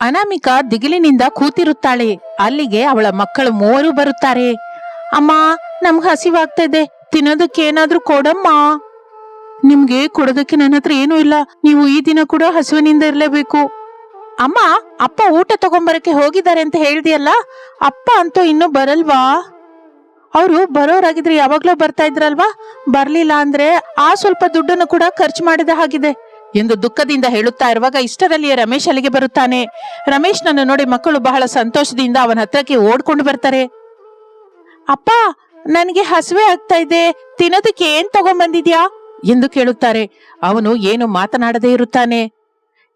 ಅನಾಮಿಕಾ ದಿಗಿಲಿನಿಂದ ಕೂತಿರುತ್ತಾಳೆ. ಅಲ್ಲಿಗೆ ಅವಳ ಮಕ್ಕಳು ಮೂವರು ಬರುತ್ತಾರೆ. ಅಮ್ಮ, ನಮ್ಗೆ ಹಸಿವಾಗ್ತಾ ಇದೆ ತಿನ್ನೋದಕ್ಕೆ ಏನಾದ್ರೂ ಕೊಡಮ್ಮ. ನಿಮ್ಗೆ ಕೊಡೋದಕ್ಕೆ ನನ್ನ ಹತ್ರ ಏನೂ ಇಲ್ಲ. ನೀವು ಈ ದಿನ ಕೂಡ ಹಸುವಿನಿಂದ ಇರಲೇಬೇಕು. ಅಮ್ಮ, ಅಪ್ಪ ಊಟ ತಗೊಂಬರಕ್ಕೆ ಹೋಗಿದ್ದಾರೆ ಅಂತ ಹೇಳ್ದಿಯಲ್ಲ? ಅಪ್ಪ ಅಂತೂ ಇನ್ನೂ ಬರಲ್ವಾ? ಅವರು ಬರೋರಾಗಿದ್ರೆ ಯಾವಾಗ್ಲೂ ಬರ್ತಾ ಇದ್ರಲ್ವಾ? ಬರ್ಲಿಲ್ಲ ಅಂದ್ರೆ ಆ ಸ್ವಲ್ಪ ದುಡ್ಡನ್ನು ಕೂಡ ಖರ್ಚು ಮಾಡಿದ ಹಾಗಿದೆ. ಎಂದು ದುಃಖದಿಂದ ಹೇಳುತ್ತಾ ಇರುವಾಗ ಇಷ್ಟರಲ್ಲಿಯೇ ರಮೇಶ್ ಅಲ್ಲಿಗೆ ಬರುತ್ತಾನೆ. ರಮೇಶ್ನನ್ನು ನೋಡಿ ಮಕ್ಕಳು ಬಹಳ ಸಂತೋಷದಿಂದ ಅವನ ಹತ್ರಕ್ಕೆ ಓಡ್ಕೊಂಡು ಬರ್ತಾರೆ. ಅಪ್ಪ ನನಗೆ ಹಸುವೆ ಆಗ್ತಾ ಇದೆ. ತಿನ್ನೋದಕ್ಕೆ ಏನ್ ತಗೊಂಬಂದಿದ್ಯಾ? ಎಂದು ಕೇಳುತ್ತಾರೆ. ಅವನು ಏನು ಮಾತನಾಡದೇ ಇರುತ್ತಾನೆ.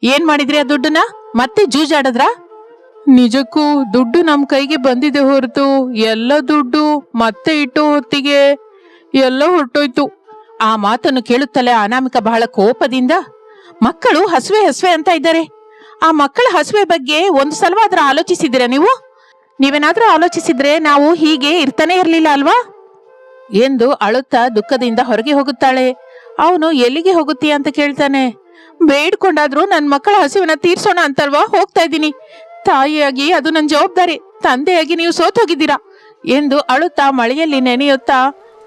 ಏನ್ ಮಾಡಿದ್ರಿ ಆ ದುಡ್ಡನ್ನ? ಮತ್ತೆ ಜೂಜಾಡದ್ರಾ? ನಿಜಕ್ಕೂ ದುಡ್ಡು ನಮ್ ಕೈಗೆ ಬಂದಿದೆ ಹೊರತು. ಎಲ್ಲ ದುಡ್ಡು ಮತ್ತೆ ಇಟ್ಟು ಹೊತ್ತಿಗೆ ಎಲ್ಲ ಹೊರಟೋಯ್ತು. ಆ ಮಾತನ್ನು ಕೇಳುತ್ತಲೇ ಅನಾಮಿಕ ಬಹಳ ಕೋಪದಿಂದ ಮಕ್ಕಳು ಹಸುವೆ ಹಸುವೆ ಅಂತ ಇದ್ದಾರೆ. ಆ ಮಕ್ಕಳ ಹಸುವೆ ಬಗ್ಗೆ ಒಂದು ಸಲವಾದ್ರೂ ಆಲೋಚಿಸಿದಿರಾ ನೀವು? ನೀವೇನಾದ್ರೂ ಆಲೋಚಿಸಿದ್ರೆ ನಾವು ಹೀಗೆ ಇರ್ತಾನೆ ಇರಲಿಲ್ಲ ಅಲ್ವಾ? ಎಂದು ಅಳುತ್ತಾ ದುಃಖದಿಂದ ಹೊರಗೆ ಹೋಗುತ್ತಾಳೆ. ಅವನು ಎಲ್ಲಿಗೆ ಹೋಗುತ್ತೀಯ ಅಂತ ಕೇಳ್ತಾನೆ. ಬೇಡ್ಕೊಂಡಾದ್ರೂ ನನ್ನ ಮಕ್ಕಳ ಹಸಿವನ್ನ ತೀರ್ಸೋಣ ಅಂತಲ್ವಾ ಹೋಗ್ತಾ ಇದ್ದೀನಿ. ತಾಯಿಯಾಗಿ ಅದು ನನ್ನ ಜವಾಬ್ದಾರಿ. ತಂದೆಯಾಗಿ ನೀವು ಸೋತೋಗಿದ್ದೀರಾ ಎಂದು ಅಳುತ್ತಾ ಮಳೆಯಲ್ಲಿ ನೆನೆಯುತ್ತಾ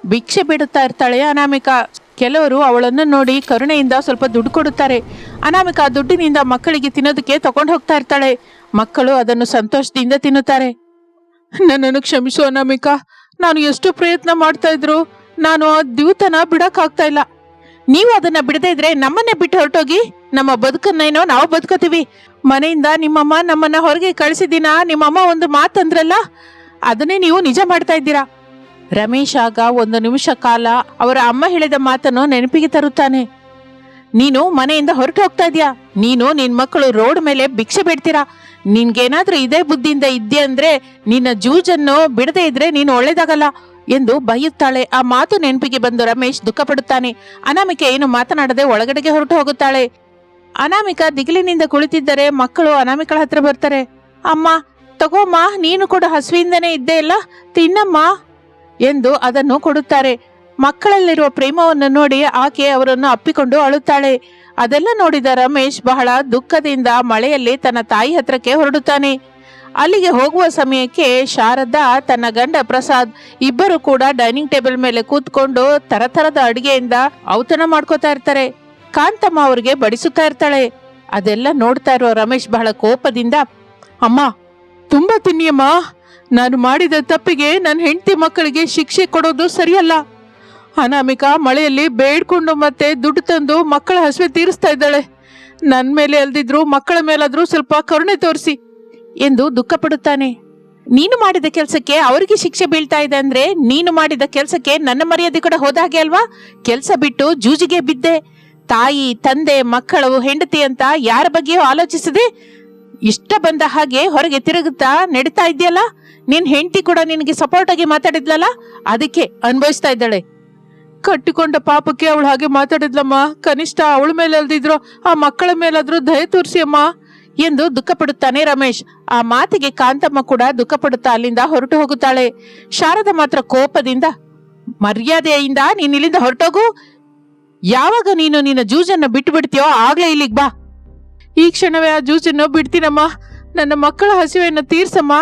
ಭಿಕ್ಷೆ ಬಿಡುತ್ತಾ ಇರ್ತಾಳೆ ಅನಾಮಿಕಾ. ಕೆಲವರು ಅವಳನ್ನು ನೋಡಿ ಕರುಣೆಯಿಂದ ಸ್ವಲ್ಪ ದುಡ್ಡು ಕೊಡುತ್ತಾರೆ. ಅನಾಮಿಕ ಆ ದುಡ್ಡಿನಿಂದ ಮಕ್ಕಳಿಗೆ ತಿನ್ನೋದಕ್ಕೆ ತಗೊಂಡು ಹೋಗ್ತಾ ಇರ್ತಾಳೆ. ಮಕ್ಕಳು ಅದನ್ನು ಸಂತೋಷದಿಂದ ತಿನ್ನುತ್ತಾರೆ. ನನ್ನನ್ನು ಕ್ಷಮಿಸು ಅನಾಮಿಕ. ನಾನು ಎಷ್ಟು ಪ್ರಯತ್ನ ಮಾಡ್ತಾ ಇದ್ರು ನಾನು ಆ ದ್ಯೂತನ ಬಿಡಕ್ಕಾಗ್ತಾ ಇಲ್ಲ. ನೀವು ಅದನ್ನ ಬಿಡದೇ ಇದ್ರೆ ನಮ್ಮನ್ನೇ ಬಿಟ್ಟು ಹೊರಟೋಗಿ ನಮ್ಮ ಬದುಕನ್ನೇನೋ ನಾವು ಬದುಕೋತೀವಿ. ಮನೆಯಿಂದ ನಿಮ್ಮಮ್ಮ ನಮ್ಮನ್ನ ಹೊರಗೆ ಕಳಿಸಿದ್ದೀನ ನಿಮ್ಮಮ್ಮ ಒಂದು ಮಾತಂದ್ರಲ್ಲ, ಅದನ್ನೇ ನೀವು ನಿಜ ಮಾಡ್ತಾ ಇದ್ದೀರಾ? ರಮೇಶ್ ಆಗ ಒಂದು ನಿಮಿಷ ಕಾಲ ಅವರ ಅಮ್ಮ ಹೇಳಿದ ಮಾತನ್ನು ನೆನಪಿಗೆ ತರುತ್ತಾನೆ. ನೀನು ಮನೆಯಿಂದ ಹೊರಟು ಹೋಗ್ತಾ ಇದೀಯಾ? ನೀನು ನಿನ್ ಮಕ್ಕಳು ರೋಡ್ ಮೇಲೆ ಭಿಕ್ಷೆ ಬಿಡ್ತೀರಾ? ನಿನ್ಗೇನಾದ್ರೂ ಇದೇ ಬುದ್ಧಿಯಿಂದ ಇದ್ದೆ ಅಂದ್ರೆ ನಿನ್ನ ಜೂಜನ್ನು ಬಿಡದೆ ಇದ್ರೆ ನೀನು ಒಳ್ಳೇದಾಗಲ್ಲ ಎಂದು ಬೈಯುತ್ತಾಳೆ. ಆ ಮಾತು ನೆನಪಿಗೆ ಬಂದು ರಮೇಶ್ ದುಃಖ ಪಡುತ್ತಾನೆ ಅನಾಮಿಕೆ ಏನು ಮಾತನಾಡದೆ ಒಳಗಡೆಗೆ ಹೊರಟು ಹೋಗುತ್ತಾಳೆ. ಅನಾಮಿಕ ದಿಗಿಲಿನಿಂದ ಕುಳಿತಿದ್ದರೆ ಮಕ್ಕಳು ಅನಾಮಿಕಳ ಹತ್ರ ಬರ್ತಾರೆ. ಅಮ್ಮ, ತಗೋಮ್ಮ, ನೀನು ಕೂಡ ಹಸುವಿಂದನೇ ಇದ್ದೇ ಇಲ್ಲ? ತಿನ್ನಮ್ಮ. ಎಂದು ಅದನ್ನು ಕೊಡುತ್ತಾರೆ. ಮಕ್ಕಳಲ್ಲಿರುವ ಪ್ರೇಮವನ್ನು ನೋಡಿ ಆಕೆ ಅವರನ್ನು ಅಪ್ಪಿಕೊಂಡು ಅಳುತ್ತಾಳೆ. ಅದೆಲ್ಲ ನೋಡಿದ ರಮೇಶ್ ಬಹಳ ದುಃಖದಿಂದ ಮಳೆಯಲ್ಲಿ ತನ್ನ ತಾಯಿ ಹತ್ರಕ್ಕೆ ಹೊರಡುತ್ತಾನೆ. ಅಲ್ಲಿಗೆ ಹೋಗುವ ಸಮಯಕ್ಕೆ ಶಾರದಾ, ತನ್ನ ಗಂಡ ಪ್ರಸಾದ್ ಇಬ್ಬರು ಕೂಡ ಡೈನಿಂಗ್ ಟೇಬಲ್ ಮೇಲೆ ಕೂತ್ಕೊಂಡು ತರತರದ ಅಡಿಗೆಯಿಂದ ಔತಣ ಮಾಡ್ಕೋತಾ ಇರ್ತಾರೆ. ಕಾಂತಮ್ಮ ಅವರಿಗೆ ಬಡಿಸುತ್ತಾ ಇರ್ತಾಳೆ. ಅದೆಲ್ಲ ನೋಡ್ತಾ ಇರುವ ರಮೇಶ್ ಬಹಳ ಕೋಪದಿಂದ, ಅಮ್ಮ, ತುಂಬಾ ತಿನ್ನಿಯಮ್ಮ. ನಾನು ಮಾಡಿದ ತಪ್ಪಿಗೆ ನನ್ನ ಹೆಂಡತಿ ಮಕ್ಕಳಿಗೆ ಶಿಕ್ಷೆ ಕೊಡೋದು ಸರಿಯಲ್ಲ. ಅನಾಮಿಕಾ ಮಳೆಯಲ್ಲಿ ಬೇಡ್ಕೊಂಡು ಮತ್ತೆ ದುಡ್ಡು ತಂದು ಮಕ್ಕಳ ಹಸುವೆ ತೀರಿಸ್ತಾ ಇದ್ದಾಳೆ. ನನ್ನ ಮೇಲೆ ಅಲ್ದಿದ್ರು ಮಕ್ಕಳ ಮೇಲಾದರೂ ಸ್ವಲ್ಪ ಕರುಣೆ ತೋರಿಸಿ ಎಂದು ದುಃಖ ಪಡುತ್ತಾನೆ ನೀನು ಮಾಡಿದ ಕೆಲಸಕ್ಕೆ ಅವರಿಗೆ ಶಿಕ್ಷೆ ಬೀಳ್ತಾ ಇದೆ ಅಂದ್ರೆ ನೀನು ಮಾಡಿದ ಕೆಲಸಕ್ಕೆ ನನ್ನ ಮರ್ಯಾದೆ ಕೂಡ ಹೋದಾಗೆ ಅಲ್ವಾ? ಕೆಲಸ ಬಿಟ್ಟು ಜೂಜಿಗೆ ಬಿದ್ದೆ. ತಾಯಿ, ತಂದೆ, ಮಕ್ಕಳು, ಹೆಂಡತಿ ಅಂತ ಯಾರ ಬಗ್ಗೆಯೂ ಆಲೋಚಿಸದೆ ಇಷ್ಟ ಬಂದ ಹಾಗೆ ಹೊರಗೆ ತಿರುಗುತ್ತಾ ನಡೀತಾ ಇದೆಯಲ್ಲ ನಿನ್ ಹೆಂಡತಿ ಕೂಡ ನಿನಗೆ ಸಪೋರ್ಟ್ ಆಗಿ ಮಾತಾಡಿದ್ಲಲ್ಲ? ಅದಕ್ಕೆ ಅನುಭವಿಸ್ತಾ ಇದ್ದಾಳೆ. ಕಟ್ಟಿಕೊಂಡ ಪಾಪಕ್ಕೆ ಅವಳು ಹಾಗೆ ಮಾತಾಡಿದ್ಲಮ್ಮ. ಕನಿಷ್ಠ ಅವಳ ಮೇಲೆ ಅಲ್ದಿದ್ರು, ಆ ಮಕ್ಕಳ ಮೇಲಾದ್ರೂ ದಯ ತೋರಿಸಿ ಅಮ್ಮ ಎಂದು ದುಃಖ ಪಡುತ್ತಾನೆ ರಮೇಶ್. ಆ ಮಾತಿಗೆ ಕಾಂತಮ್ಮ ಕೂಡ ದುಃಖ ಪಡುತ್ತಾ ಅಲ್ಲಿಂದ ಹೊರಟು ಹೋಗುತ್ತಾಳೆ. ಶಾರದ ಮಾತ್ರ ಕೋಪದಿಂದ, ಮರ್ಯಾದೆಯಿಂದ, ನೀನ್ ಇಲ್ಲಿಂದ ಹೊರಟೋಗು. ಯಾವಾಗ ನೀನು ನಿನ್ನ ಜೂಜನ್ನ ಬಿಟ್ಟು ಬಿಡ್ತೀಯೋ ಆಗ್ಲೇ ಇಲ್ಲಿಗ್ ಬಾ. ಈ ಕ್ಷಣವೇ ಆ ಜ್ಯೂಸನ್ನು ಬಿಡ್ತೀನಮ್ಮ. ನನ್ನ ಮಕ್ಕಳ ಹಸಿವೆಯನ್ನು ತೀರ್ಸಮ್ಮ.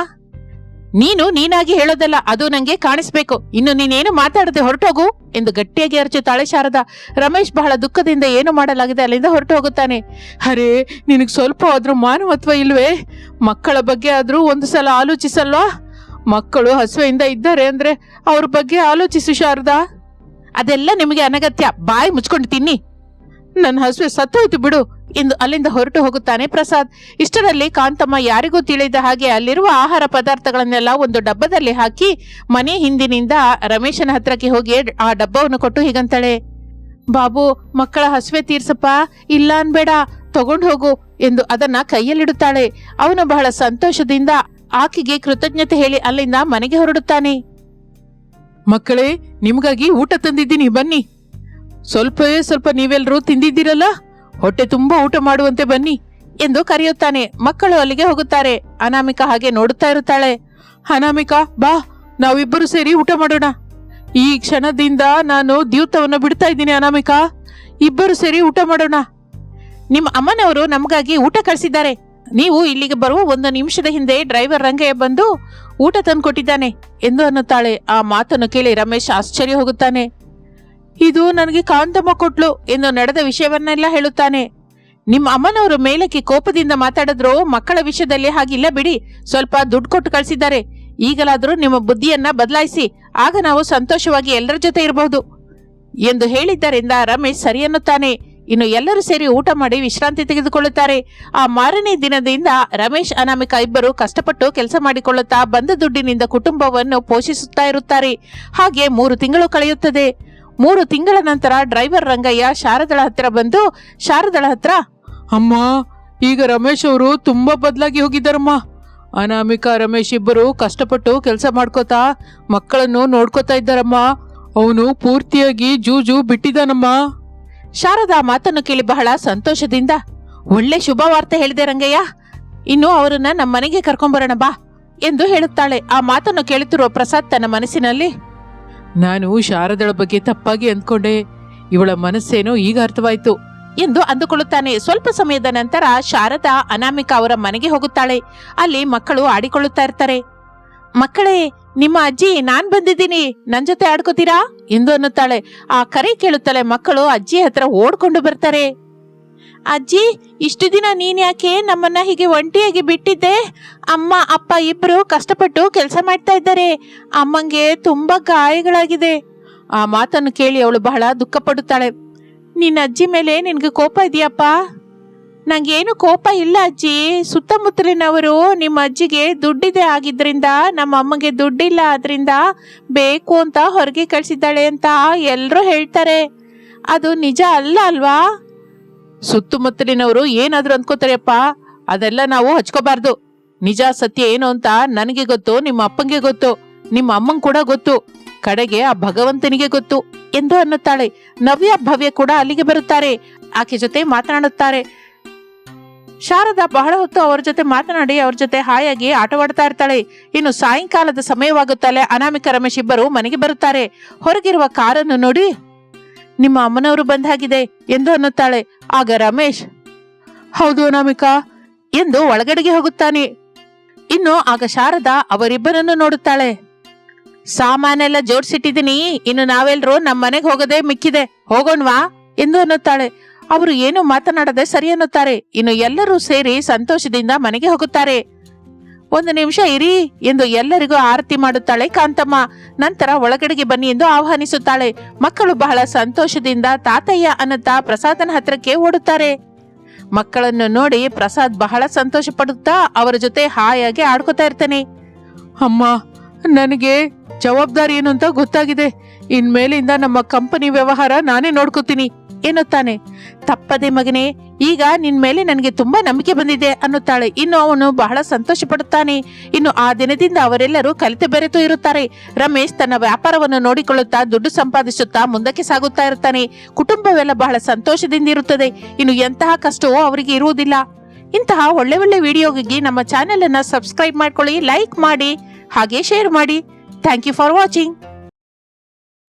ನೀನು ನೀನಾಗಿ ಹೇಳೋದಲ್ಲ, ಅದು ನಂಗೆ ಕಾಣಿಸ್ಬೇಕು. ಇನ್ನು ನೀನೇನು ಮಾತಾಡದೆ ಹೊರಟೋಗು ಎಂದು ಗಟ್ಟಿಯಾಗಿ ಅರಚು ತಾಳೆ ಶಾರದ ರಮೇಶ್ ಬಹಳ ದುಃಖದಿಂದ ಏನು ಮಾಡಲಾಗಿದೆ ಅಲ್ಲಿಂದ ಹೊರಟು ಹೋಗುತ್ತಾನೆ ಅರೇ, ನಿನಗೆ ಸ್ವಲ್ಪ ಆದ್ರೂ ಮಾನವತ್ವ ಇಲ್ವೇ? ಮಕ್ಕಳ ಬಗ್ಗೆ ಆದ್ರೂ ಒಂದು ಸಲ ಆಲೋಚಿಸಲ್ವಾ? ಮಕ್ಕಳು ಹಸುವೆಯಿಂದ ಇದ್ದಾರೆ ಅಂದ್ರೆ ಅವ್ರ ಬಗ್ಗೆ ಆಲೋಚಿಸು ಶಾರದಾ. ಅದೆಲ್ಲ ನಿಮಗೆ ಅನಗತ್ಯ. ಬಾಯಿ ಮುಚ್ಕೊಂಡು ತಿನ್ನಿ. ನನ್ನ ಹಸುವೆ ಸತ್ತೋಯ್ತು ಬಿಡು. ಎಂದು ಅಲ್ಲಿಂದ ಹೊರಟು ಹೋಗುತ್ತಾನೆ ಪ್ರಸಾದ್. ಇಷ್ಟರಲ್ಲಿ ಕಾಂತಮ್ಮ ಯಾರಿಗೂ ತಿಳಿದ ಹಾಗೆ ಅಲ್ಲಿರುವ ಆಹಾರ ಪದಾರ್ಥಗಳನ್ನೆಲ್ಲ ಒಂದು ಡಬ್ಬದಲ್ಲಿ ಹಾಕಿ ಮನೆ ಹಿಂದಿನಿಂದ ರಮೇಶನ ಹತ್ರಕ್ಕೆ ಹೋಗಿ ಆ ಡಬ್ಬವನ್ನು ಕೊಟ್ಟು ಹೀಗಂತಾಳೆ. ಬಾಬು, ಮಕ್ಕಳ ಹಸುವೆ ತೀರ್ಸಪ್ಪ. ಇಲ್ಲ ಅನ್ಬೇಡ. ತಗೊಂಡು ಹೋಗು ಎಂದು ಅದನ್ನ ಕೈಯಲ್ಲಿಡುತ್ತಾಳೆ. ಅವನು ಬಹಳ ಸಂತೋಷದಿಂದ ಆಕೆಗೆ ಕೃತಜ್ಞತೆ ಹೇಳಿ ಅಲ್ಲಿಂದ ಮನೆಗೆ ಹೊರಡುತ್ತಾನೆ. ಮಕ್ಕಳೇ, ನಿಮಗಾಗಿ ಊಟ ತಂದಿದ್ದೀನಿ. ಬನ್ನಿ. ಸ್ವಲ್ಪವೇ ಸ್ವಲ್ಪ ನೀವೆಲ್ಲರೂ ತಿಂದಿದ್ದೀರಲ್ಲ? ಹೊಟ್ಟೆ ತುಂಬಾ ಊಟ ಮಾಡುವಂತೆ ಬನ್ನಿ ಎಂದು ಕರೆಯುತ್ತಾನೆ. ಮಕ್ಕಳು ಅಲ್ಲಿಗೆ ಹೋಗುತ್ತಾರೆ. ಅನಾಮಿಕಾ ಹಾಗೆ ನೋಡುತ್ತಾ ಇರುತ್ತಾಳೆ. ಅನಾಮಿಕಾ, ಬಾ, ನಾವಿಬ್ಬರು ಸೇರಿ ಊಟ ಮಾಡೋಣ. ಈ ಕ್ಷಣದಿಂದ ನಾನು ದ್ಯೂತವನ್ನು ಬಿಡ್ತಾ ಇದ್ದೀನಿ ಅನಾಮಿಕಾ. ಇಬ್ಬರು ಸೇರಿ ಊಟ ಮಾಡೋಣ. ನಿಮ್ಮ ಅಮ್ಮನವರು ನಮಗಾಗಿ ಊಟ ಕಳಿಸಿದ್ದಾರೆ. ನೀವು ಇಲ್ಲಿಗೆ ಬರುವ ಒಂದು ನಿಮಿಷದ ಹಿಂದೆ ಡ್ರೈವರ್ ರಂಗಯ್ಯ ಬಂದು ಊಟ ತಂದು ಕೊಟ್ಟಿದ್ದಾನೆ ಎಂದು ಅನ್ನುತ್ತಾಳೆ. ಆ ಮಾತನ್ನು ಕೇಳಿ ರಮೇಶ್ ಆಶ್ಚರ್ಯ ಹೋಗುತ್ತಾನೆ. ಇದು ನನಗೆ ಕಾಂತಮ್ಮ ಕೊಟ್ಲು ಎಂದು ನಡೆದ ವಿಷಯವನ್ನೆಲ್ಲ ಹೇಳುತ್ತಾನೆ. ನಿಮ್ಮ ಅಮ್ಮನವರು ಮೇಲಕ್ಕೆ ಕೋಪದಿಂದ ಮಾತಾಡಿದ್ರು ಮಕ್ಕಳ ವಿಷಯದಲ್ಲಿ ಹಾಗಿಲ್ಲ ಬಿಡಿ. ಸ್ವಲ್ಪ ದುಡ್ಡು ಕೊಟ್ಟು ಕಳಿಸಿದ್ದಾರೆ. ಈಗಲಾದರೂ ನಿಮ್ಮ ಬುದ್ಧಿಯನ್ನ ಬದಲಾಯಿಸಿ, ಆಗ ನಾವು ಸಂತೋಷವಾಗಿ ಎಲ್ಲರ ಜೊತೆ ಇರಬಹುದು ಎಂದು ಹೇಳಿದ್ದರಿಂದ ರಮೇಶ್ ಸರಿ ಅನ್ನುತ್ತಾನೆ. ಇನ್ನು ಎಲ್ಲರೂ ಸೇರಿ ಊಟ ಮಾಡಿ ವಿಶ್ರಾಂತಿ ತೆಗೆದುಕೊಳ್ಳುತ್ತಾರೆ. ಆ ಮಾರನೇ ದಿನದಿಂದ ರಮೇಶ್ ಅನಾಮಿಕಾ ಇಬ್ಬರು ಕಷ್ಟಪಟ್ಟು ಕೆಲಸ ಮಾಡಿಕೊಳ್ಳುತ್ತಾ ಬಂದ ದುಡ್ಡಿನಿಂದ ಕುಟುಂಬವನ್ನು ಪೋಷಿಸುತ್ತಾ ಇರುತ್ತಾರೆ. ಹಾಗೆ ಮೂರು ತಿಂಗಳು ಕಳೆಯುತ್ತದೆ. ಮೂರು ತಿಂಗಳ ನಂತರ ಡ್ರೈವರ್ ರಂಗಯ್ಯ ಶಾರದಳ ಹತ್ತಿರ ಬಂದು ಶಾರದಳ ಹತ್ರ. ಅಮ್ಮ ಈಗ ರಮೇಶ್ ಅವರು ತುಂಬಾ ಬದಲಾಗಿ ಹೋಗಿದ್ದಾರಮ್ಮ. ಅನಾಮಿಕಾ ರಮೇಶ್ ಇಬ್ಬರು ಕಷ್ಟಪಟ್ಟು ಕೆಲಸ ಮಾಡ್ಕೋತಾ ಮಕ್ಕಳನ್ನು ನೋಡ್ಕೋತಾ ಇದ್ದಾರಮ್ಮ. ಅವನು ಪೂರ್ತಿಯಾಗಿ ಜೂಜು ಬಿಟ್ಟಿದ್ದಾನಮ್ಮ. ಶಾರದಾ ಮಾತನ್ನು ಕೇಳಿ ಬಹಳ ಸಂತೋಷದಿಂದ ಒಳ್ಳೆ ಶುಭ ವಾರ್ತೆ ಹೇಳಿದೆ ರಂಗಯ್ಯ. ಇನ್ನು ಅವರನ್ನ ನಮ್ಮ ಮನೆಗೆ ಕರ್ಕೊಂಬರೋಣ ಬಾ ಎಂದು ಹೇಳುತ್ತಾಳೆ. ಆ ಮಾತನ್ನು ಕೇಳುತ್ತಿರುವ ಪ್ರಸಾದ್ ತನ್ನ ಮನಸ್ಸಿನಲ್ಲಿ ನಾನು ಶಾರದಳ ಬಗ್ಗೆ ತಪ್ಪಾಗಿ ಅಂದ್ಕೊಂಡೆ. ಇವಳ ಮನಸ್ಸೇನೋ ಈಗ ಅರ್ಥವಾಯ್ತು ಎಂದು ಅಂದುಕೊಳ್ಳುತ್ತಾನೆ. ಸ್ವಲ್ಪ ಸಮಯದ ನಂತರ ಶಾರದಾ ಅನಾಮಿಕಾ ಅವರ ಮನೆಗೆ ಹೋಗುತ್ತಾಳೆ. ಅಲ್ಲಿ ಮಕ್ಕಳು ಆಡಿಕೊಳ್ಳುತ್ತಾ ಇರ್ತಾರೆ. ಮಕ್ಕಳೇ, ನಿಮ್ಮ ಅಜ್ಜಿ, ನಾನ್ ಬಂದಿದ್ದೀನಿ. ನನ್ ಜೊತೆ ಆಡ್ಕೋತೀರಾ? ಎಂದು ಅನ್ನುತ್ತಾಳೆ. ಆ ಕರೆ ಕೇಳುತ್ತಾಳೆ ಮಕ್ಕಳು ಅಜ್ಜಿ ಹತ್ರ ಓಡ್ಕೊಂಡು ಬರ್ತಾರೆ. ಅಜ್ಜಿ, ಇಷ್ಟು ದಿನ ನೀನ್ ಯಾಕೆ ನಮ್ಮನ್ನ ಹೀಗೆ ಒಂಟಿಯಾಗಿ ಬಿಟ್ಟಿದ್ದೆ? ಅಮ್ಮ, ಅಪ್ಪ ಇಬ್ರು ಕಷ್ಟಪಟ್ಟು ಕೆಲಸ ಮಾಡ್ತಾ ಇದ್ದಾರೆ. ಅಮ್ಮಂಗೆ ತುಂಬಾ ಗಾಯಗಳಾಗಿದೆ. ಆ ಮಾತನ್ನು ಕೇಳಿ ಅವಳು ಬಹಳ ದುಃಖ ಪಡುತ್ತಾಳೆ ನಿನ್ನ ಅಜ್ಜಿ ಮೇಲೆ ನಿನ್ಗೆ ಕೋಪ ಇದೆಯಪ್ಪ? ನಂಗೇನು ಕೋಪ ಇಲ್ಲ ಅಜ್ಜಿ. ಸುತ್ತಮುತ್ತಲಿನವರು ನಿಮ್ಮ ಅಜ್ಜಿಗೆ ದುಡ್ಡಿದೆ ಆಗಿದ್ರಿಂದ, ನಮ್ಮ ಅಮ್ಮಗೆ ದುಡ್ಡಿಲ್ಲ ಆದ್ರಿಂದ ಬೇಕು ಅಂತ ಹೊರಗೆ ಕಳಿಸಿದ್ದಾಳೆ ಅಂತ ಎಲ್ಲರೂ ಹೇಳ್ತಾರೆ. ಅದು ನಿಜ ಅಲ್ಲ ಅಲ್ವಾ? ಸುತ್ತಮುತ್ತಲಿನವರು ಏನಾದ್ರೂ ಅಂದ್ಕೋತಾರೆಪ್ಪ ಅದೆಲ್ಲ ನಾವು ಹಚ್ಕೋಬಾರ್ದು. ನಿಜ ಸತ್ಯ ಏನು ಅಂತ ನನಗೆ ಗೊತ್ತು, ನಿಮ್ಮ ಅಪ್ಪಂಗೆ ಗೊತ್ತು, ನಿಮ್ಮ ಅಮ್ಮಂಗ್ ಕೂಡ ಗೊತ್ತು. ಕಡೆಗೆ ಆ ಭಗವಂತನಿಗೆ ಗೊತ್ತು ಎಂದು ಅನ್ನುತ್ತಾಳೆ. ನವ್ಯ ಭವ್ಯ ಕೂಡ ಅಲ್ಲಿಗೆ ಬರುತ್ತಾರೆ, ಆಕೆ ಜೊತೆ ಮಾತನಾಡುತ್ತಾರೆ. ಶಾರದಾ ಬಹಳ ಹೊತ್ತು ಅವರ ಜೊತೆ ಮಾತನಾಡಿ, ಅವ್ರ ಜೊತೆ ಹಾಯಾಗಿ ಆಟವಾಡ್ತಾ ಇರ್ತಾಳೆ. ಇನ್ನು ಸಾಯಂಕಾಲದ ಸಮಯವಾಗುತ್ತಲೇ ಅನಾಮಿಕ ರಮೇಶ್ ಇಬ್ಬರು ಮನೆಗೆ ಬರುತ್ತಾರೆ. ಹೊರಗಿರುವ ಕಾರನ್ನು ನೋಡಿ ನಿಮ್ಮ ಅಮ್ಮನವರು ಬಂದಾಗಿದೆ ಎಂದು ಅನ್ನುತ್ತಾಳೆ. ಆಗ ರಮೇಶ್, ಹೌದು ಅನಾಮಿಕಾ, ಎಂದು ಒಳಗಡೆಗೆ ಹೋಗುತ್ತಾನೆ. ಇನ್ನು ಆಗ ಶಾರದಾ ಅವರಿಬ್ಬರನ್ನು ನೋಡುತ್ತಾಳೆ. ಸಾಮಾನೆಲ್ಲ ಜೋಡಿಸಿಟ್ಟಿದ್ದೀನಿ, ಇನ್ನು ನಾವೆಲ್ಲರೂ ನಮ್ಮ ಮನೆಗೆ ಹೋಗದೆ ಮಿಕ್ಕಿದೆ. ಹೋಗೋಣ್ವಾ? ಎಂದು ಅನ್ನುತ್ತಾಳೆ. ಅವರು ಏನು ಮಾತನಾಡದೆ ಸರಿ ಅನ್ನುತ್ತಾರೆ. ಇನ್ನು ಎಲ್ಲರೂ ಸೇರಿ ಸಂತೋಷದಿಂದ ಮನೆಗೆ ಹೋಗುತ್ತಾರೆ. ಒಂದು ನಿಮಿಷ ಇರಿ ಎಂದು ಎಲ್ಲರಿಗೂ ಆರತಿ ಮಾಡುತ್ತಾಳೆ ಕಾಂತಮ್ಮ. ನಂತರ ಒಳಗಡೆಗೆ ಬನ್ನಿ ಎಂದು ಆಹ್ವಾನಿಸುತ್ತಾಳೆ. ಮಕ್ಕಳು ಬಹಳ ಸಂತೋಷದಿಂದ ತಾತಯ್ಯ ಅನ್ನುತ್ತಾ ಪ್ರಸಾದನ ಹತ್ರಕ್ಕೆ ಓಡುತ್ತಾರೆ. ಮಕ್ಕಳನ್ನು ನೋಡಿ ಪ್ರಸಾದ್ ಬಹಳ ಸಂತೋಷ ಪಡುತ್ತಾ ಅವರ ಜೊತೆ ಹಾಯಾಗಿ ಆಡ್ಕೋತಾ ಇರ್ತಾನೆ. ಅಮ್ಮ, ನನಗೆ ಜವಾಬ್ದಾರಿ ಏನು ಅಂತ ಗೊತ್ತಾಗಿದೆ. ಇನ್ಮೇಲಿಂದ ನಮ್ಮ ಕಂಪನಿ ವ್ಯವಹಾರ ನಾನೇ ನೋಡ್ಕೋತೀನಿ ಎನ್ನುತ್ತಾನೆ. ತಪ್ಪದೆ ಮಗನೇ ಈಗ ನಿನ್ ಮೇಲೆ ನನಗೆ ತುಂಬಾ ನಂಬಿಕೆ ಬಂದಿದೆ ಅನ್ನುತ್ತಾಳೆ. ಇನ್ನು ಅವನು ಬಹಳ ಸಂತೋಷ ಪಡುತ್ತಾನೆ ಇನ್ನು ಆ ದಿನದಿಂದ ಅವರೆಲ್ಲರೂ ಕಲಿತು ಬೆರೆತು ಇರುತ್ತಾರೆ. ರಮೇಶ್ ತನ್ನ ವ್ಯಾಪಾರವನ್ನು ನೋಡಿಕೊಳ್ಳುತ್ತಾ ದುಡ್ಡು ಸಂಪಾದಿಸುತ್ತಾ ಮುಂದಕ್ಕೆ ಸಾಗುತ್ತಾ ಇರ್ತಾನೆ ಕುಟುಂಬವೆಲ್ಲ ಬಹಳ ಸಂತೋಷದಿಂದ ಇರುತ್ತದೆ. ಇನ್ನು ಎಂತಹ ಕಷ್ಟವೂ ಅವರಿಗೆ ಇರುವುದಿಲ್ಲ. ಇಂತಹ ಒಳ್ಳೆ ಒಳ್ಳೆ ವಿಡಿಯೋಗಾಗಿ ನಮ್ಮ ಚಾನೆಲ್ ಅನ್ನ ಸಬ್ಸ್ಕ್ರೈಬ್ ಮಾಡ್ಕೊಳ್ಳಿ, ಲೈಕ್ ಮಾಡಿ, ಹಾಗೆ ಶೇರ್ ಮಾಡಿ. Thank you for watching.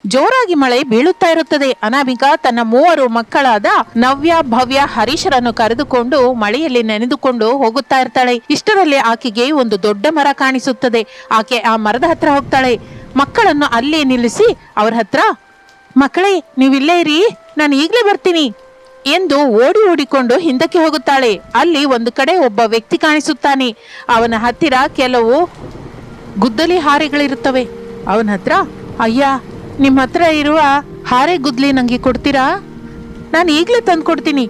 ಜೋರಾಗಿ ಮಳೆ ಬೀಳುತ್ತಾ ಇರುತ್ತದೆ. ಅನಾಮಿಕಾ ತನ್ನ ಮೂವರು ಮಕ್ಕಳಾದ ನವ್ಯ, ಭವ್ಯ ಹರೀಶರನ್ನು ಕರೆದುಕೊಂಡು ಮಳೆಯಲ್ಲಿ ನೆನೆದುಕೊಂಡು ಹೋಗುತ್ತಾ ಇರ್ತಾಳೆ. ಇಷ್ಟರಲ್ಲಿ ಆಕೆಗೆ ಒಂದು ದೊಡ್ಡ ಮರ ಕಾಣಿಸುತ್ತದೆ. ಆಕೆ ಆ ಮರದ ಹತ್ರ ಹೋಗ್ತಾಳೆ. ಮಕ್ಕಳನ್ನು ಅಲ್ಲೇ ನಿಲ್ಲಿಸಿ ಅವ್ರ ಹತ್ರ, ಮಕ್ಕಳೇ, ನೀವಿಲ್ಲೇ ಇರಿ. ನಾನು ಈಗಲೇ ಬರ್ತೀನಿ. ಎಂದು ಓಡಿ ಓಡಿಕೊಂಡು ಹಿಂದಕ್ಕೆ ಹೋಗುತ್ತಾಳೆ. ಅಲ್ಲಿ ಒಂದು ಕಡೆ ಒಬ್ಬ ವ್ಯಕ್ತಿ ಕಾಣಿಸುತ್ತಾನೆ. ಅವನ ಹತ್ತಿರ ಕೆಲವು ಗುದ್ದಲಿ ಹಾರಿಗಳಿರುತ್ತವೆ. ಅವನ ಹತ್ರ, ಅಯ್ಯ ನಿಮ್ಮ ಹತ್ರ ಇರುವ ಹಾರೆ ಗುದ್ಲಿ ನಂಗೆ ಕೊಡ್ತೀರಾ? ನಾನು ಈಗಲೇ ತಂದು ಕೊಡ್ತೀನಿ.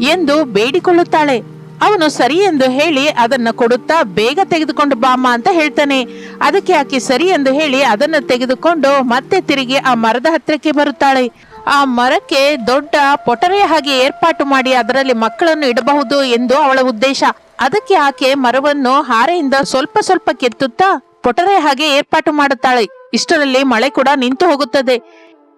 ಎಂದು ಬೇಡಿಕೊಳ್ಳುತ್ತಾಳೆ. ಅವನು ಸರಿ ಎಂದು ಹೇಳಿ ಅದನ್ನ ಕೊಡುತ್ತಾ ಬೇಗ ತೆಗೆದುಕೊಂಡು ಬಾಮ್ಮ ಅಂತ ಹೇಳ್ತಾನೆ. ಅದಕ್ಕೆ ಆಕೆ ಸರಿ ಎಂದು ಹೇಳಿ ಅದನ್ನು ತೆಗೆದುಕೊಂಡು ಮತ್ತೆ ತಿರುಗಿ ಆ ಮರದ ಹತ್ತಿರಕ್ಕೆ ಬರುತ್ತಾಳೆ. ಆ ಮರಕ್ಕೆ ದೊಡ್ಡ ಪೊಟರೆಯ ಹಾಗೆ ಏರ್ಪಾಟು ಮಾಡಿ ಅದರಲ್ಲಿ ಮಕ್ಕಳನ್ನು ಇಡಬಹುದು ಎಂದು ಅವಳ ಉದ್ದೇಶ. ಅದಕ್ಕೆ ಆಕೆ ಮರವನ್ನು ಹಾರೆಯಿಂದ ಸ್ವಲ್ಪ ಸ್ವಲ್ಪ ಕೆತ್ತುತ್ತಾ ಪೊಟರೆ ಹಾಗೆ ಏರ್ಪಾಟು ಮಾಡುತ್ತಾಳೆ. ಇಷ್ಟರಲ್ಲಿ ಮಳೆ ಕೂಡ ನಿಂತು ಹೋಗುತ್ತದೆ.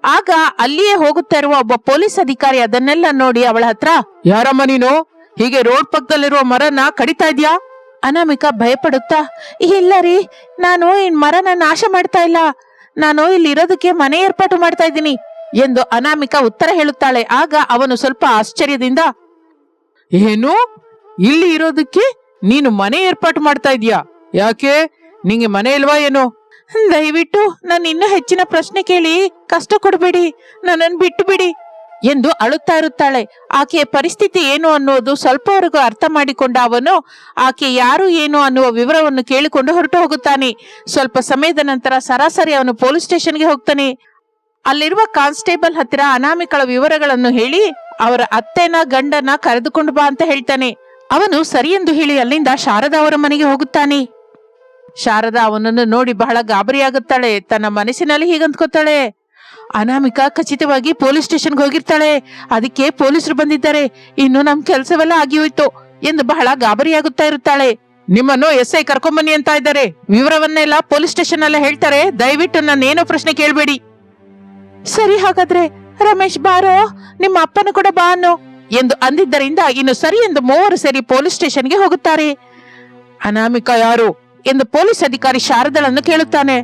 ಆಗ ಅಲ್ಲಿಯೇ ಹೋಗುತ್ತಾ ಇರುವ ಒಬ್ಬ ಪೊಲೀಸ್ ಅಧಿಕಾರಿ ಅದನ್ನೆಲ್ಲ ನೋಡಿ ಅವಳ ಹತ್ರ, ಯಾರಮ್ಮ ನೀನು? ಹೀಗೆ ರೋಡ್ ಪಕ್ಕದಲ್ಲಿರುವ ಮರನ ಕಡಿತಾ ಇದ್ಯಾ? ಅನಾಮಿಕಾ ಭಯಪಡುತ್ತಾ, ಇಲ್ಲ ರೀ, ನಾನು ಈ ಮರನ ನಾಶ ಮಾಡ್ತಾ ಇಲ್ಲ. ನಾನು ಇಲ್ಲಿ ಇರೋದಕ್ಕೆ ಮನೆ ಏರ್ಪಾಟು ಮಾಡ್ತಾ ಇದ್ದೀನಿ. ಎಂದು ಅನಾಮಿಕಾ ಉತ್ತರ ಹೇಳುತ್ತಾಳೆ. ಆಗ ಅವನು ಸ್ವಲ್ಪ ಆಶ್ಚರ್ಯದಿಂದ, ಏನು? ಇಲ್ಲಿ ಇರೋದಕ್ಕೆ ನೀನು ಮನೆ ಏರ್ಪಾಟು ಮಾಡ್ತಾ ಇದೀಯಾ ಯಾಕೆ? ನಿಂಗೆ ಮನೆ ಇಲ್ವಾ ಏನು? ದಯವಿಟ್ಟು ನಾನು ಇನ್ನೂ ಹೆಚ್ಚಿನ ಪ್ರಶ್ನೆ ಕೇಳಿ ಕಷ್ಟ ಕೊಡಬೇಡಿ. ನನ್ನನ್ನು ಬಿಟ್ಟು ಬಿಡಿ ಎಂದು ಅಳುತ್ತಾ ಇರುತ್ತಾಳೆ. ಆಕೆಯ ಪರಿಸ್ಥಿತಿ ಏನು ಅನ್ನೋದು ಸ್ವಲ್ಪವರೆಗೂ ಅರ್ಥ ಮಾಡಿಕೊಂಡ ಅವನು, ಆಕೆ ಯಾರು ಏನು ಅನ್ನುವ ವಿವರವನ್ನು ಕೇಳಿಕೊಂಡು ಹೊರಟು ಹೋಗುತ್ತಾನೆ. ಸ್ವಲ್ಪ ಸಮಯದ ನಂತರ ಸರಾಸರಿ ಅವನು ಪೊಲೀಸ್ ಸ್ಟೇಷನ್ಗೆ ಹೋಗ್ತಾನೆ. ಅಲ್ಲಿರುವ ಕಾನ್ಸ್ಟೇಬಲ್ ಹತ್ತಿರ ಅನಾಮಿಕಳ ವಿವರಗಳನ್ನು ಹೇಳಿ ಅವರ ಅತ್ತೆನ, ಗಂಡನ ಕರೆದುಕೊಂಡು ಬಾ ಅಂತ ಹೇಳ್ತಾನೆ. ಅವನು ಸರಿ ಎಂದು ಹೇಳಿ ಅಲ್ಲಿಂದ ಶಾರದಾ ಅವರ ಮನೆಗೆ ಹೋಗುತ್ತಾನೆ. ಶಾರದಾ ಅವನನ್ನು ನೋಡಿ ಬಹಳ ಗಾಬರಿಯಾಗುತ್ತಾಳೆ. ತನ್ನ ಮನಸ್ಸಿನಲ್ಲಿ ಹೀಗಂದ್ಕೋತಾಳೆ. ಅನಾಮಿಕಾ ಖಚಿತವಾಗಿ ಪೊಲೀಸ್ ಸ್ಟೇಷನ್ಗೆ ಹೋಗಿರ್ತಾಳೆ. ಅದಕ್ಕೆ ಪೊಲೀಸರು ಬಂದಿದ್ದಾರೆ. ಇನ್ನು ನಮ್ ಕೆಲಸವೆಲ್ಲ ಆಗಿ ಹೋಯ್ತು ಎಂದು ಬಹಳ ಗಾಬರಿಯಾಗುತ್ತಾ ಇರುತ್ತಾಳೆ. ನಿಮ್ಮನ್ನು ಎಸ್ ಐ ಕರ್ಕೊಂಬನ್ನಿ ಅಂತ ಇದ್ದಾರೆ. ವಿವರವನ್ನೆಲ್ಲ ಪೊಲೀಸ್ ಸ್ಟೇಷನ್ ಅಲ್ಲ ಹೇಳ್ತಾರೆ. ದಯವಿಟ್ಟು ನನ್ನ ಏನೋ ಪ್ರಶ್ನೆ ಕೇಳಬೇಡಿ. ಸರಿ ಹಾಗಾದ್ರೆ, ರಮೇಶ್ ಬಾರೋ, ನಿಮ್ಮ ಅಪ್ಪನ ಕೂಡ ಬಾ ಎಂದು ಅಂದಿದ್ದರಿಂದ ಇನ್ನು ಸರಿ ಎಂದು ಮೂವರು ಸೇರಿ ಪೊಲೀಸ್ ಸ್ಟೇಷನ್ಗೆ ಹೋಗುತ್ತಾರೆ. ಅನಾಮಿಕಾ ಯಾರು? ಎಂದು ಪೊಲೀಸ್ ಅಧಿಕಾರಿ ಶಾರದಳನ್ನು ಕೇಳುತ್ತಾನೆ.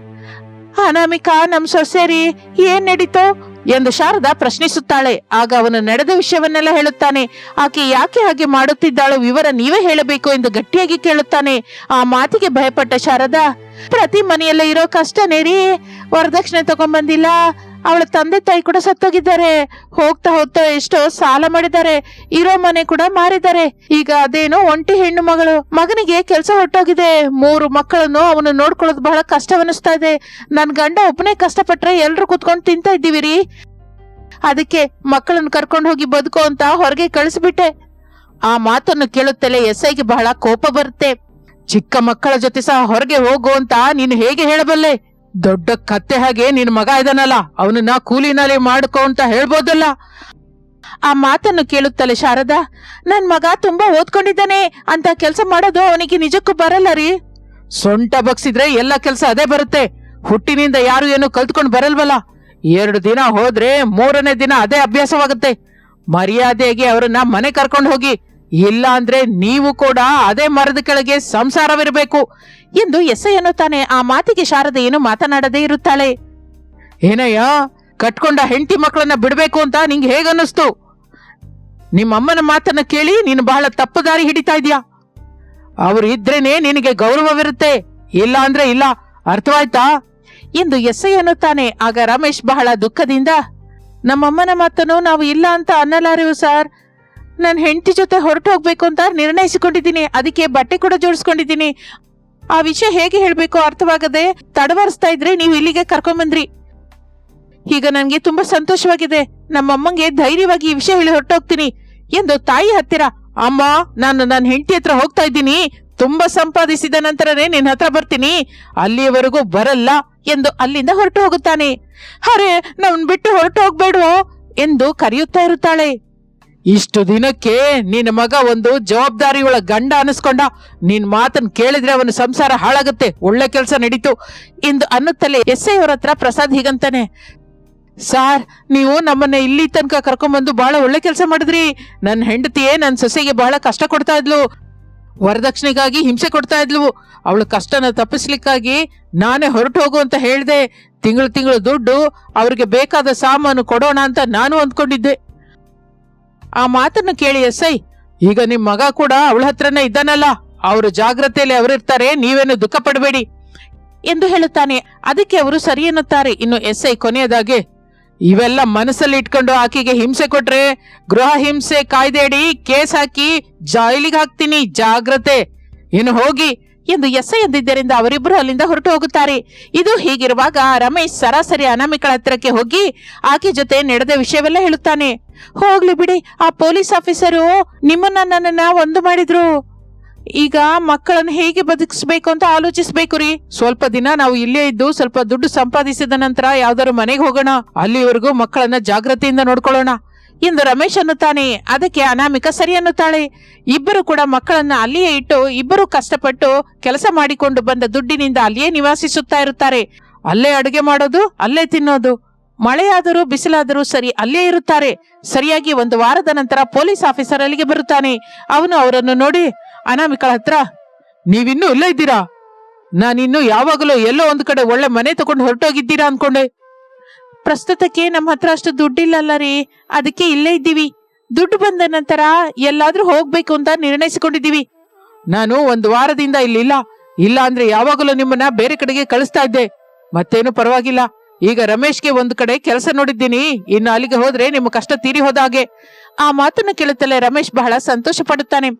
ಅನಾಮಿಕಾ, ನಮ್ ಸೊಸೆರಿ, ಏನ್ ನಡೀತು? ಎಂದು ಶಾರದಾ ಪ್ರಶ್ನಿಸುತ್ತಾಳೆ. ಆಗ ಅವನು ನಡೆದ ವಿಷಯವನ್ನೆಲ್ಲ ಹೇಳುತ್ತಾನೆ. ಆಕೆ ಯಾಕೆ ಹಾಗೆ ಮಾಡುತ್ತಿದ್ದಾಳೋ ವಿವರ ನೀವೇ ಹೇಳಬೇಕು ಎಂದು ಗಟ್ಟಿಯಾಗಿ ಕೇಳುತ್ತಾನೆ. ಆ ಮಾತಿಗೆ ಭಯಪಟ್ಟ ಶಾರದಾ, ಪ್ರತಿ ಮನೆಯಲ್ಲೇ ಇರೋ ಕಷ್ಟನೇ ರೀ? ವರದಕ್ಷಿಣೆ ತಗೊಂಬಂದಿಲ್ಲ ಅವಳ ತಂದೆ ತಾಯಿ ಕೂಡ ಸತ್ತೋಗಿದ್ದಾರೆ. ಹೋಗ್ತಾ ಹೋಗ್ತಾ ಎಷ್ಟೋ ಸಾಲ ಮಾಡಿದ್ದಾರೆ. ಇರೋ ಮನೆ ಕೂಡ ಮಾರಿದ್ದಾರೆ. ಈಗ ಅದೇನೋ ಒಂಟಿ ಹೆಣ್ಣು ಮಗಳು. ಮಗನಿಗೆ ಕೆಲಸ ಹೊಟ್ಟೋಗಿದೆ ಮೂರು ಮಕ್ಕಳನ್ನು ಅವನು ನೋಡ್ಕೊಳ್ಳೋದು ಬಹಳ ಕಷ್ಟವನ್ನಿಸ್ತಾ ಇದೆ. ನನ್ ಗಂಡ ಒಬ್ಬನೇ ಕಷ್ಟಪಟ್ರೆ ಎಲ್ರು ಕುತ್ಕೊಂಡು ತಿಂತಾ ಇದ್ದೀವಿ ರೀ ಅದಕ್ಕೆ ಮಕ್ಕಳನ್ನು ಕರ್ಕೊಂಡು ಹೋಗಿ ಬದುಕೋ ಅಂತ ಹೊರಗೆ ಕಳಿಸ್ಬಿಟ್ಟೆ. ಆ ಮಾತನ್ನು ಕೇಳುತ್ತಲೇ ಎಸ್ ಐಗೆ ಬಹಳ ಕೋಪ ಬರುತ್ತೆ. ಚಿಕ್ಕ ಮಕ್ಕಳ ಜೊತೆ ಸಹ ಹೊರಗೆ ಹೋಗು ಅಂತ ನೀನು ಹೇಗೆ ಹೇಳಬಲ್ಲೆ? ದೊಡ್ಡ ಕತ್ತೆ ಹಾಗೆ ನಿನ್ ಮಗ ಇದನ್ನಲ್ಲ ಅವನನ್ನ ಕೂಲಿನಲ್ಲಿ ಮಾಡ್ಕೋ ಅಂತ ಹೇಳ್ಬೋದಲ್ಲ? ಆ ಮಾತನ್ನು ಕೇಳುತ್ತಲೆ ಶಾರದಾ, ನನ್ ಮಗ ತುಂಬಾ ಓದ್ಕೊಂಡಿದ್ದಾನೆ, ಅಂತ ಕೆಲಸ ಮಾಡೋದು ಅವನಿಗೆ ನಿಜಕ್ಕೂ ಬರಲ್ಲ ರೀ. ಸೊಂಟ ಬಗ್ಸಿದ್ರೆ ಎಲ್ಲ ಕೆಲಸ ಅದೇ ಬರುತ್ತೆ. ಹುಟ್ಟಿನಿಂದ ಯಾರು ಏನು ಕಲ್ತ್ಕೊಂಡು ಬರಲ್ವಲ್ಲ. ಎರಡು ದಿನ ಹೋದ್ರೆ ಮೂರನೇ ದಿನ ಅದೇ ಅಭ್ಯಾಸವಾಗುತ್ತೆ. ಮರ್ಯಾದೆಗೆ ಅವರನ್ನ ಮನೆ ಕರ್ಕೊಂಡು ಹೋಗಿ ಇಲ್ಲ ಅಂದ್ರೆ ನೀವು ಕೂಡ ಅದೇ ಮರದ ಕೆಳಗೆ ಸಂಸಾರವಿರಬೇಕು ಎಂದು ಎಸ್ಐ ಅನ್ನುತ್ತಾನೆ. ಆ ಮಾತಿಗೆ ಶಾರದೆ ಏನು ಮಾತನಾಡದೇ ಇರುತ್ತಾಳೆ. ಏನಯ್ಯ, ಕಟ್ಕೊಂಡ ಹೆಂಡತಿ ಮಕ್ಕಳನ್ನ ಬಿಡಬೇಕು ಅಂತ ನಿಂಗೆ ಹೇಗನ್ನಿಸ್ತು? ನಿಮ್ಮಮ್ಮನ ಮಾತನ್ನ ಕೇಳಿ ನೀನು ಬಹಳ ತಪ್ಪು ದಾರಿ ಹಿಡಿತಾ ಇದೀಯಾ ಅವರು ಇದ್ರೇನೆ ನಿನಗೆ ಗೌರವವಿರುತ್ತೆ. ಇಲ್ಲ ಅಂದ್ರೆ ಇಲ್ಲ. ಅರ್ಥವಾಯ್ತಾ? ಎಂದು ಎಸ್ಐ ಅನ್ನುತ್ತಾನೆ. ಆಗ ರಮೇಶ್ ಬಹಳ ದುಃಖದಿಂದ, ನಮ್ಮಮ್ಮನ ಮಾತನ್ನು ನಾವು ಇಲ್ಲ ಅಂತ ಅನ್ನಲಾರೆವು ಸರ್. ನನ್ನ ಹೆಂಡತಿ ಜೊತೆ ಹೊರಟು ಹೋಗ್ಬೇಕು ಅಂತ ನಿರ್ಣಯಿಸಿಕೊಂಡಿದ್ದೀನಿ. ಅದಕ್ಕೆ ಬಟ್ಟೆ ಕೂಡ ಜೋಡಿಸ್ಕೊಂಡಿದ್ದೀನಿ. ಆ ವಿಷಯ ಹೇಗೆ ಹೇಳಬೇಕು ಅರ್ಥವಾಗದೆ ತಡವರಿಸ್ತಾ ಇದ್ರೆ ನೀವು ಇಲ್ಲಿಗೆ ಕರ್ಕೊಂಬಂದ್ರಿ. ಈಗ ನನಗೆ ತುಂಬಾ ಸಂತೋಷವಾಗಿದೆ. ನಮ್ಮಮ್ಮಂಗೆ ಧೈರ್ಯವಾಗಿ ಈ ವಿಷಯ ಹೇಳಿ ಹೊರಟೋಗ್ತೀನಿ. ಎಂದು ತಾಯಿ ಹತ್ತಿರ, ಅಮ್ಮ, ನಾನು ನನ್ನ ಹೆಂಡತಿ ಹತ್ರ ಹೋಗ್ತಾ ಇದ್ದೀನಿ. ತುಂಬಾ ಸಂಪಾದಿಸಿದ ನಂತರನೇ ನಿನ್ನ ಹತ್ರ ಬರ್ತೀನಿ. ಅಲ್ಲಿಯವರೆಗೂ ಬರಲ್ಲ ಎಂದು ಅಲ್ಲಿಂದ ಹೊರಟು ಹೋಗುತ್ತಾನೆ. ಅರೆ ನಮ್ಮನ್ ಬಿಟ್ಟು ಹೊರಟು ಹೋಗ್ಬೇಡ್ವೋ ಎಂದು ಕರೆಯುತ್ತಾ ಇರುತ್ತಾಳೆ. ಇಷ್ಟು ದಿನಕ್ಕೆ ನಿನ್ನ ಮಗ ಒಂದು ಜವಾಬ್ದಾರಿಯೊಳ ಗಂಡ ಅನಿಸ್ಕೊಂಡ ನಿನ್ ಮಾತನ್ ಕೇಳಿದ್ರೆ ಅವನ ಸಂಸಾರ ಹಾಳಾಗುತ್ತೆ. ಒಳ್ಳೆ ಕೆಲಸ ನಡೀತು. ಇಂದು ಅನ್ನುತ್ತಲೇ ಎಸ್ ಐ ಅವ್ರ ಹತ್ರ ಪ್ರಸಾದ್ ಹೀಗಂತಾನೆ, ಸಾರ್, ನೀವು ನಮ್ಮನ್ನ ಇಲ್ಲಿ ತನಕ ಕರ್ಕೊಂಬಂದು ಬಹಳ ಒಳ್ಳೆ ಕೆಲಸ ಮಾಡಿದ್ರಿ. ನನ್ನ ಹೆಂಡತಿಯೇ ನನ್ನ ಸೊಸೆಗೆ ಬಹಳ ಕಷ್ಟ ಕೊಡ್ತಾ ಇದ್ಲು. ವರದಕ್ಷಿಣೆಗಾಗಿ ಹಿಂಸೆ ಕೊಡ್ತಾ ಇದ್ಲು. ಅವಳ ಕಷ್ಟನ ತಪ್ಪಿಸ್ಲಿಕ್ಕಾಗಿ ನಾನೇ ಹೊರಟು ಹೋಗು ಅಂತ ಹೇಳಿದೆ. ತಿಂಗಳು ತಿಂಗಳು ದುಡ್ಡು, ಅವ್ರಿಗೆ ಬೇಕಾದ ಸಾಮಾನು ಕೊಡೋಣ ಅಂತ ನಾನು ಅಂದ್ಕೊಂಡಿದ್ದೆ. ಆ ಮಾತನ್ನು ಕೇಳಿ ಎಸ್ ಐ ಈಗ ನಿಮ್ ಮಗ ಕೂಡ ಅವಳ ಹತ್ರನೇ ಇದ್ದಾನಲ್ಲ, ಅವರು ಜಾಗ್ರತೆಯಲ್ಲಿ ಅವರಿರ್ತಾರೆ, ನೀವೇನು ದುಃಖ ಪಡಬೇಡಿ ಎಂದು ಹೇಳುತ್ತಾನೆ. ಅದಕ್ಕೆ ಅವರು ಸರಿ ಎನ್ನುತ್ತಾರೆ. ಇನ್ನು ಎಸ್ ಐ ಕೊನೆಯದಾಗಿ, ಇವೆಲ್ಲ ಮನಸ್ಸಲ್ಲಿ ಇಟ್ಕೊಂಡು ಆಕೆಗೆ ಹಿಂಸೆ ಕೊಟ್ರೆ, ಗೃಹ ಹಿಂಸೆ ಕಾಯ್ದೆಯಡಿ ಕೇಸ್ ಹಾಕಿ ಜೈಲಿಗೆ ಹಾಕ್ತೀನಿ, ಜಾಗ್ರತೆ. ಇನ್ನು ಹೋಗಿ ಎಂದು ಎಸ್ ಎದ್ದಿದ್ದರಿಂದ ಅವರಿಬ್ಬರು ಅಲ್ಲಿಂದ ಹೊರಟು ಹೋಗುತ್ತಾರೆ. ಇದು ಹೀಗಿರುವಾಗ ರಮೇಶ್ ಸರಾಸರಿ ಅನಾಮಿಕಳ ಹತ್ತಿರಕ್ಕೆ ಹೋಗಿ ಆಕೆ ಜೊತೆ ನಡೆದ ವಿಷಯವೆಲ್ಲ ಹೇಳುತ್ತಾನೆ. ಹೋಗ್ಲಿ ಬಿಡಿ, ಆ ಪೊಲೀಸ್ ಆಫೀಸರು ನಿಮ್ಮನ್ನ ನನ್ನನ್ನ ಒಂದು ಮಾಡಿದ್ರು. ಈಗ ಮಕ್ಕಳನ್ನು ಹೇಗೆ ಬದುಕಿಸ್ಬೇಕು ಅಂತ ಆಲೋಚಿಸ್ಬೇಕು ರೀ. ಸ್ವಲ್ಪ ದಿನ ನಾವು ಇಲ್ಲೇ ಇದ್ದು ಸ್ವಲ್ಪ ದುಡ್ಡು ಸಂಪಾದಿಸಿದ ನಂತರ ಯಾವ್ದಾದ್ರು ಮನೆಗೆ ಹೋಗೋಣ. ಅಲ್ಲಿವರೆಗೂ ಮಕ್ಕಳನ್ನ ಜಾಗ್ರತೆಯಿಂದ ನೋಡ್ಕೊಳ್ಳೋಣ. ಎಂದು ರಮೇಶ್ ಅನ್ನುತ್ತಾನೆ. ಅದಕ್ಕೆ ಅನಾಮಿಕ ಸರಿ ಅನ್ನುತ್ತಾಳೆ. ಇಬ್ಬರು ಕೂಡ ಮಕ್ಕಳನ್ನ ಅಲ್ಲಿಯೇ ಇಟ್ಟು ಇಬ್ಬರು ಕಷ್ಟಪಟ್ಟು ಕೆಲಸ ಮಾಡಿಕೊಂಡು ಬಂದ ದುಡ್ಡಿನಿಂದ ಅಲ್ಲಿಯೇ ನಿವಾಸಿಸುತ್ತಾ ಇರುತ್ತಾರೆ. ಅಲ್ಲೇ ಅಡುಗೆ ಮಾಡೋದು, ಅಲ್ಲೇ ತಿನ್ನೋದು. ಮಳೆಯಾದರೂ, ಬಿಸಿಲಾದರೂ ಸರಿ ಅಲ್ಲೇ ಇರುತ್ತಾರೆ. ಸರಿಯಾಗಿ ಒಂದು ವಾರದ ನಂತರ ಪೊಲೀಸ್ ಆಫೀಸರ್ ಅಲ್ಲಿಗೆ ಬರುತ್ತಾನೆ. ಅವನು ಅವರನ್ನು ನೋಡಿ, ಅನಾಮಿಕಳ ಹತ್ರ, ನೀವಿನ್ನೂ ಇಲ್ಲೇ ಇದ್ದೀರಾ? ನಾನಿನ್ನು ಯಾವಾಗಲೂ ಎಲ್ಲೋ ಒಂದು ಕಡೆ ಒಳ್ಳೆ ಮನೆ ತಗೊಂಡು ಹೊರಟೋಗಿದ್ದೀರಾ? ಅನ್ಕೊಂಡೆ ಪ್ರಸ್ತುತಕ್ಕೆ ನಮ್ಮ ಹತ್ರ ಅಷ್ಟು ದುಡ್ಡಿಲ್ಲಲ್ಲ ರೀ. ಅದಕ್ಕೆ ಇಲ್ಲೇ ಇದ್ದೀವಿ. ದುಡ್ಡು ಬಂದ ನಂತರ ಎಲ್ಲಾದ್ರೂ ಹೋಗ್ಬೇಕು ಅಂತ ನಿರ್ಣಯಿಸಿಕೊಂಡಿದ್ದೀವಿ. ನಾನು ಒಂದು ವಾರದಿಂದ ಇಲ್ಲಿಲ್ಲ. ಇಲ್ಲ ಅಂದ್ರೆ ಯಾವಾಗಲೂ ನಿಮ್ಮನ್ನ ಬೇರೆ ಕಡೆಗೆ ಕಳಿಸ್ತಾ ಇದ್ದೆ. ಮತ್ತೇನು ಪರವಾಗಿಲ್ಲ. ಈಗ ರಮೇಶ್ಗೆ ಒಂದು ಕಡೆ ಕೆಲಸ ನೋಡಿದ್ದೀನಿ. ಇನ್ನು ಅಲ್ಲಿಗೆ ಹೋದ್ರೆ ನಿಮ್ಮ ಕಷ್ಟ ತೀರಿ ಹೋದ ಹಾಗೆ. ಆ ಮಾತನ್ನು ಕೇಳುತ್ತಲೇ ರಮೇಶ್ ಬಹಳ ಸಂತೋಷ ಪಡುತ್ತಾನೆ.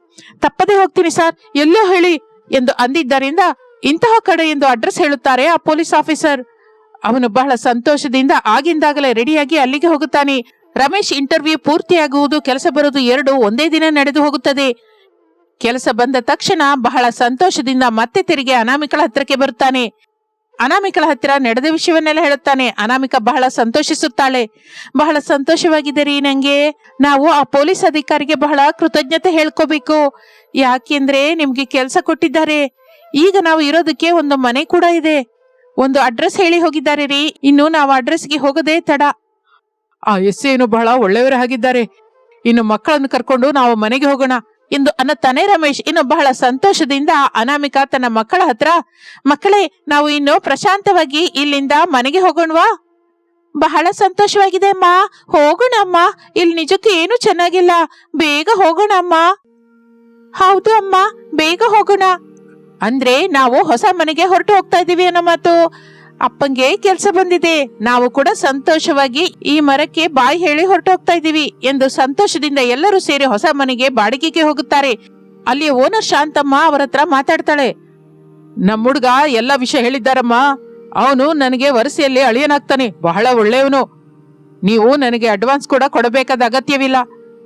ತಪ್ಪದೆ ಹೋಗ್ತೀನಿ ಸರ್. ಎಲ್ಲೋ ಹೇಳಿ ಎಂದು ಅಂದಿದ್ದರಿಂದ ಇಂತಹ ಕಡೆ ಎಂದು ಅಡ್ರೆಸ್ ಹೇಳುತ್ತಾರೆ ಆ ಪೊಲೀಸ್ ಆಫೀಸರ್. ಅವನು ಬಹಳ ಸಂತೋಷದಿಂದ ಆಗಿಂದಾಗಲೇ ರೆಡಿಯಾಗಿ ಅಲ್ಲಿಗೆ ಹೋಗುತ್ತಾನೆ. ರಮೇಶ್ ಇಂಟರ್ವ್ಯೂ ಪೂರ್ತಿಯಾಗುವುದು, ಕೆಲಸ ಬರುವುದು ಎರಡು ಒಂದೇ ದಿನ ನಡೆದು ಹೋಗುತ್ತದೆ. ಕೆಲಸ ಬಂದ ತಕ್ಷಣ ಬಹಳ ಸಂತೋಷದಿಂದ ಮತ್ತೆ ತಿರುಗಿ ಅನಾಮಿಕಳ ಹತ್ರಕ್ಕೆ ಬರುತ್ತಾನೆ. ಅನಾಮಿಕಳ ಹತ್ತಿರ ನಡೆದ ವಿಷಯವನ್ನೆಲ್ಲ ಹೇಳುತ್ತಾನೆ. ಅನಾಮಿಕ ಬಹಳ ಸಂತೋಷಿಸುತ್ತಾಳೆ. ಬಹಳ ಸಂತೋಷವಾಗಿದೆ ರೀ ನಂಗೆ. ನಾವು ಆ ಪೊಲೀಸ್ ಅಧಿಕಾರಿಗೆ ಬಹಳ ಕೃತಜ್ಞತೆ ಹೇಳ್ಕೋಬೇಕು. ಯಾಕೆಂದ್ರೆ ನಿಮ್ಗೆ ಕೆಲಸ ಕೊಟ್ಟಿದ್ದಾರೆ. ಈಗ ನಾವು ಇರೋದಕ್ಕೆ ಒಂದು ಮನೆ ಕೂಡ ಇದೆ. ಒಂದು ಅಡ್ರೆಸ್ ಹೇಳಿ ಹೋಗಿದ್ದಾರೆ ರೀ. ಇನ್ನು ನಾವು ಅಡ್ರೆಸ್ಗೆ ಹೋಗೋದೇ ತಡ. ಆ ಎಸ್ ಏನು ಬಹಳ ಒಳ್ಳೆಯವರು ಆಗಿದ್ದಾರೆ. ಇನ್ನು ಮಕ್ಕಳನ್ನು ಕರ್ಕೊಂಡು ನಾವು ಮನೆಗೆ ಹೋಗೋಣ ಎಂದು ಅನ್ನುತ್ತಾನೆ ರಮೇಶ್. ಇನ್ನು ಬಹಳ ಸಂತೋಷದಿಂದ ಅನಾಮಿಕಾ ತನ್ನ ಮಕ್ಕಳ ಹತ್ರ, ಮಕ್ಕಳೇ, ನಾವು ಇನ್ನು ಪ್ರಶಾಂತವಾಗಿ ಇಲ್ಲಿಂದ ಮನೆಗೆ ಹೋಗೋಣವಾ? ಬಹಳ ಸಂತೋಷವಾಗಿದೆ ಅಮ್ಮ. ಹೋಗೋಣ ಅಮ್ಮ ಇಲ್ಲಿ ನಿಜಕ್ಕೂ ಏನು ಚೆನ್ನಾಗಿಲ್ಲ. ಬೇಗ ಹೋಗೋಣ ಅಮ್ಮ ಹೌದು ಅಮ್ಮ. ಬೇಗ ಹೋಗೋಣ. ಅಂದ್ರೆ ನಾವು ಹೊಸ ಮನೆಗೆ ಹೊರಟು ಹೋಗ್ತಾ ಇದೀವಿ ಅನ್ನೋ ಮಾತು. ಅಪ್ಪಂಗೆ ಕೆಲಸ ಬಂದಿದೆ. ನಾವು ಕೂಡ ಸಂತೋಷವಾಗಿ ಈ ಮರಕ್ಕೆ ಬಾಯಿ ಹೇಳಿ ಹೊರಟು ಹೋಗ್ತಾ ಇದೀವಿ ಎಂದು ಸಂತೋಷದಿಂದ ಎಲ್ಲರೂ ಸೇರಿ ಹೊಸ ಮನೆಗೆ ಬಾಡಿಗೆಗೆ ಹೋಗುತ್ತಾರೆ. ಅಲ್ಲಿ ಓನರ್ ಶಾಂತಮ್ಮ ಅವರ ಹತ್ರ ಮಾತಾಡ್ತಾಳೆ. ನಮ್ಮ ಹುಡುಗ ಎಲ್ಲ ವಿಷಯ ಹೇಳಿದ್ದಾರಮ್ಮ. ಅವನು ನನಗೆ ವರಸೆಯಲ್ಲಿ ಅಳಿಯನಾಗ್ತಾನೆ. ಬಹಳ ಒಳ್ಳೆಯವನು. ನೀವು ನನಗೆ ಅಡ್ವಾನ್ಸ್ ಕೂಡ ಕೊಡಬೇಕಾದ ಅಗತ್ಯವಿಲ್ಲ.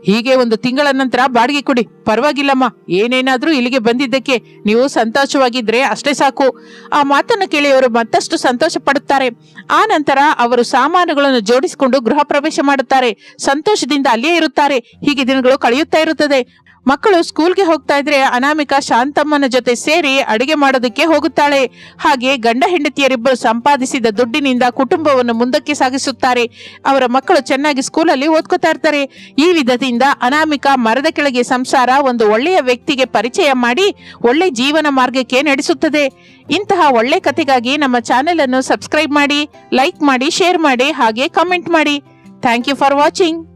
ಹೀಗೆ ಒಂದು ತಿಂಗಳ ನಂತರ ಬಾಡಿಗೆ ಕೊಡಿ. ಪರವಾಗಿಲ್ಲಮ್ಮ. ಏನೇನಾದ್ರೂ ಇಲ್ಲಿಗೆ ಬಂದಿದ್ದಕ್ಕೆ ನೀವು ಸಂತೋಷವಾಗಿದ್ರೆ ಅಷ್ಟೇ ಸಾಕು. ಆ ಮಾತನ್ನು ಕೇಳಿ ಅವರು ಮತ್ತಷ್ಟು ಸಂತೋಷ ಪಡುತ್ತಾರೆ. ಆ ನಂತರ ಅವರು ಸಾಮಾನುಗಳನ್ನು ಜೋಡಿಸಿಕೊಂಡು ಗೃಹ ಪ್ರವೇಶ ಮಾಡುತ್ತಾರೆ. ಸಂತೋಷದಿಂದ ಅಲ್ಲಿಯೇ ಇರುತ್ತಾರೆ. ಹೀಗೆ ದಿನಗಳು ಕಳೆಯುತ್ತಾ ಇರುತ್ತದೆ. ಮಕ್ಕಳು ಸ್ಕೂಲ್ಗೆ ಹೋಗ್ತಾ ಇದ್ರೆ ಅನಾಮಿಕ ಶಾಂತಮ್ಮನ ಜೊತೆ ಸೇರಿ ಅಡಿಗೆ ಮಾಡೋದಕ್ಕೆ ಹೋಗುತ್ತಾಳೆ. ಹಾಗೆ ಗಂಡ ಹೆಂಡತಿಯರಿಬ್ಬರು ಸಂಪಾದಿಸಿದ ದುಡ್ಡಿನಿಂದ ಕುಟುಂಬವನ್ನು ಮುಂದಕ್ಕೆ ಸಾಗಿಸುತ್ತಾರೆ. ಅವರ ಮಕ್ಕಳು ಚೆನ್ನಾಗಿ ಸ್ಕೂಲಲ್ಲಿ ಓದ್ಕೋತಾ ಇರ್ತಾರೆ. ಈ ವಿಧದಿಂದ ಅನಾಮಿಕ ಮರದ ಕೆಳಗೆ ಸಂಸಾರ ಒಂದು ಒಳ್ಳೆಯ ವ್ಯಕ್ತಿಗೆ ಪರಿಚಯ ಮಾಡಿ ಒಳ್ಳೆ ಜೀವನ ಮಾರ್ಗಕ್ಕೆ ನಡೆಸುತ್ತದೆ. ಇಂತಹ ಒಳ್ಳೆ ಕಥೆಗಾಗಿ ನಮ್ಮ ಚಾನೆಲ್ ಅನ್ನು ಸಬ್ಸ್ಕ್ರೈಬ್ ಮಾಡಿ, ಲೈಕ್ ಮಾಡಿ, ಶೇರ್ ಮಾಡಿ, ಹಾಗೆ ಕಮೆಂಟ್ ಮಾಡಿ. Thank you for watching.